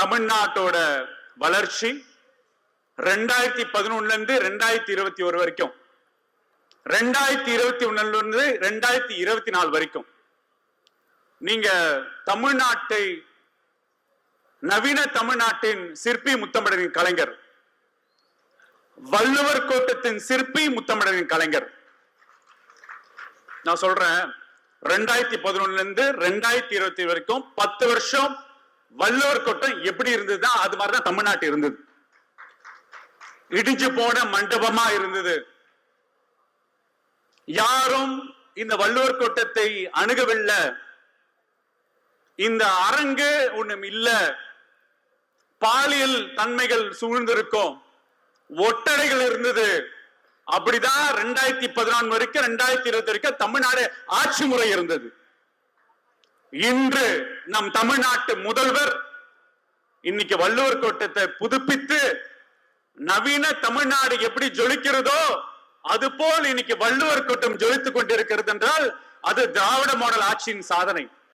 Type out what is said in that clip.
தமிழ்நாட்டோட வளர்ச்சி ரெண்டாயிரத்தி பதினொன்னுல இருந்து ரெண்டாயிரத்தி இருபத்தி ஒரு வரைக்கும். ரெண்டாயிரத்தி இருபத்தி ஒண்ணுல இருந்து ரெண்டாயிரத்தி இருபத்தி நாலு வரைக்கும். நீங்க தமிழ்நாட்டை நவீன தமிழ்நாட்டின் சிற்பி முத்தமிழரின் கலைஞர் வள்ளுவர் கோட்டத்தின் சிற்பி முத்தமிழரின் கலைஞர். நான் சொல்றேன் ரெண்டாயிரத்தி பதினொன்னுல இருந்து ரெண்டாயிரத்தி இருபத்தி வரைக்கும் பத்து வருஷம் வள்ளுவர் கோட்டம் எப்படி இருந்ததுதான் அது மாதிரிதான் தமிழ்நாட்டு இருந்தது. இடிஞ்சு போன மண்டபமா இருந்தது. யாரும் இந்த வள்ளுவர் கோட்டத்தை அணுகவில்லை. இந்த அரங்கு ஒண்ணும் இல்ல. பாலியல் தன்மைகள் சூழ்ந்திருக்கும். ஒட்டடைகள் இருந்தது. அப்படிதான் ரெண்டாயிரத்தி பதினான்கு வரைக்கும் ரெண்டாயிரத்தி இருபத்தி வரைக்கும் தமிழ்நாடு ஆட்சி முறை இருந்தது. இன்று நம் தமிழ்நாட்டு முதல்வர் இன்னைக்கு வள்ளுவர் கோட்டத்தை புதுப்பித்து நவீன தமிழ்நாடு எப்படி ஜொலிக்கிறதோ அது போல் இன்னைக்கு வள்ளுவர் கோட்டம் ஜொலித்துக் கொண்டிருக்கிறது என்றால் அது திராவிட மாடல் ஆட்சியின் சாதனை.